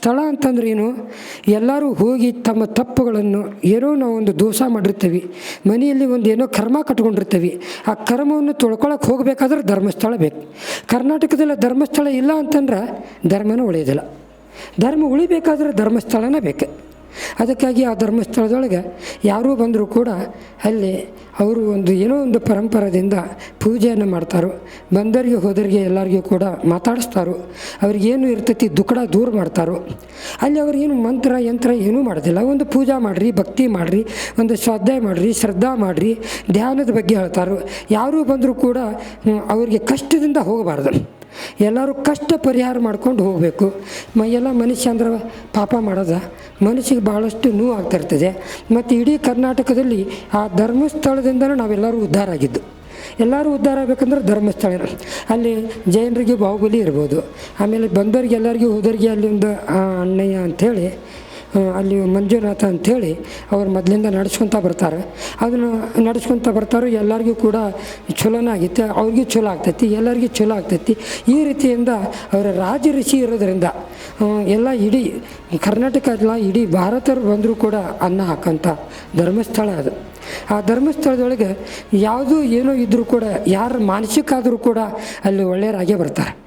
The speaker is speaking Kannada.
ಸ್ಥಳ ಅಂತಂದ್ರೆ ಏನು ಎಲ್ಲರೂ ಹೋಗಿ ತಮ್ಮ ತಪ್ಪುಗಳನ್ನು ಏನೋ ನಾವು ಒಂದು ದೋಷ ಮಾಡಿರ್ತೀವಿ. ಮನೆಯಲ್ಲಿ ಒಂದು ಏನೋ ಕರ್ಮ ಕಟ್ಕೊಂಡಿರ್ತೀವಿ. ಆ ಕರ್ಮವನ್ನು ತೊಳ್ಕೊಳಕ್ಕೆ ಹೋಗಬೇಕಾದ್ರೆ ಧರ್ಮಸ್ಥಳ ಬೇಕು. ಕರ್ನಾಟಕದಲ್ಲಿ ಧರ್ಮಸ್ಥಳ ಇಲ್ಲ ಅಂತಂದ್ರೆ ಧರ್ಮನೂ ಉಳಿಯೋದಿಲ್ಲ ಧರ್ಮ ಉಳಿಬೇಕಾದ್ರೆ ಧರ್ಮಸ್ಥಳನೇ ಬೇಕು. ಅದಕ್ಕಾಗಿ ಆ ಧರ್ಮಸ್ಥಳದೊಳಗೆ ಯಾರೂ ಬಂದರೂ ಕೂಡ ಅಲ್ಲಿ ಅವರು ಒಂದು ಏನೋ ಒಂದು ಪರಂಪರದಿಂದ ಪೂಜೆಯನ್ನು ಮಾಡ್ತಾರೋ. ಬಂದರಿಗೆ ಹೋದರಿಗೆ ಎಲ್ಲರಿಗೂ ಕೂಡ ಮಾತಾಡಿಸ್ತಾರೋ. ಅವ್ರಿಗೇನು ಇರ್ತೈತಿ ದುಃಖ ದೂರ ಮಾಡ್ತಾರೋ. ಅಲ್ಲಿ ಅವ್ರಿಗೇನು ಮಂತ್ರ, ಯಂತ್ರ ಏನೂ ಮಾಡೋದಿಲ್ಲ. ಒಂದು ಪೂಜಾ ಮಾಡಿರಿ, ಭಕ್ತಿ ಮಾಡಿರಿ, ಒಂದು ಶ್ರದ್ಧೆ ಮಾಡಿರಿ, ಶ್ರದ್ಧಾ ಮಾಡಿರಿ, ಧ್ಯಾನದ ಬಗ್ಗೆ ಹೇಳ್ತಾರೋ. ಯಾರೂ ಬಂದರೂ ಕೂಡ ಅವ್ರಿಗೆ ಕಷ್ಟದಿಂದ ಹೋಗಬಾರ್ದು. ಎಲ್ಲರೂ ಕಷ್ಟ ಪರಿಹಾರ ಮಾಡ್ಕೊಂಡು ಹೋಗಬೇಕು. ಮ, ಎಲ್ಲ ಮನುಷ್ಯ ಅಂದ್ರೆ ಪಾಪ ಮಾಡೋದ. ಮನುಷ್ಯಗೆ ಭಾಳಷ್ಟು ನೋವು ಆಗ್ತಿರ್ತದೆ ಮತ್ತು ಇಡೀ ಕರ್ನಾಟಕದಲ್ಲಿ ಆ ಧರ್ಮಸ್ಥಳದಿಂದಲೂ ನಾವೆಲ್ಲರೂ ಉದ್ಧಾರ ಆಗಿದ್ದು. ಎಲ್ಲರೂ ಉದ್ಧಾರ ಆಗಬೇಕಂದ್ರೆ ಧರ್ಮಸ್ಥಳ. ಅಲ್ಲಿ ಜೈನರಿಗೆ ಬಾಹುಬಲಿ ಇರ್ಬೋದು. ಆಮೇಲೆ ಬಂದವರಿಗೆ ಎಲ್ಲರಿಗೂ ಹೋದವರಿಗೆ ಅಲ್ಲಿ ಒಂದು ಅಣ್ಣಯ್ಯ ಅಂಥೇಳಿ ಅಲ್ಲಿ ಮಂಜುನಾಥ ಅಂಥೇಳಿ ಅವ್ರು ಮೊದಲಿಂದ ನಡ್ಸ್ಕೊತ ಬರ್ತಾರೆ. ಅದನ್ನು ನಡ್ಸ್ಕೊತ ಬರ್ತಾರೆ ಎಲ್ಲರಿಗೂ ಕೂಡ ಚಲೋನ ಆಗೈತೆ, ಅವ್ರಿಗೂ ಚಲೋ ಆಗ್ತೈತಿ, ಎಲ್ಲರಿಗೂ ಚಲೋ ಆಗ್ತೈತಿ. ಈ ರೀತಿಯಿಂದ ಅವರ ರಾಜ ಋಷಿ ಇರೋದರಿಂದ ಎಲ್ಲ ಇಡೀ ಕರ್ನಾಟಕ ಅಲ್ಲ ಇಡೀ ಭಾರತರು ಬಂದರೂ ಕೂಡ ಅನ್ನ ಹಾಕೋಂಥ ಧರ್ಮಸ್ಥಳ ಅದು. ಆ ಧರ್ಮಸ್ಥಳದೊಳಗೆ ಯಾವುದೂ ಏನೋ ಇದ್ದರೂ ಕೂಡ, ಯಾರು ಮಾನಸಿಕ ಆದರೂ ಕೂಡ ಅಲ್ಲಿ ಒಳ್ಳೆಯರಾಗೇ ಬರ್ತಾರೆ.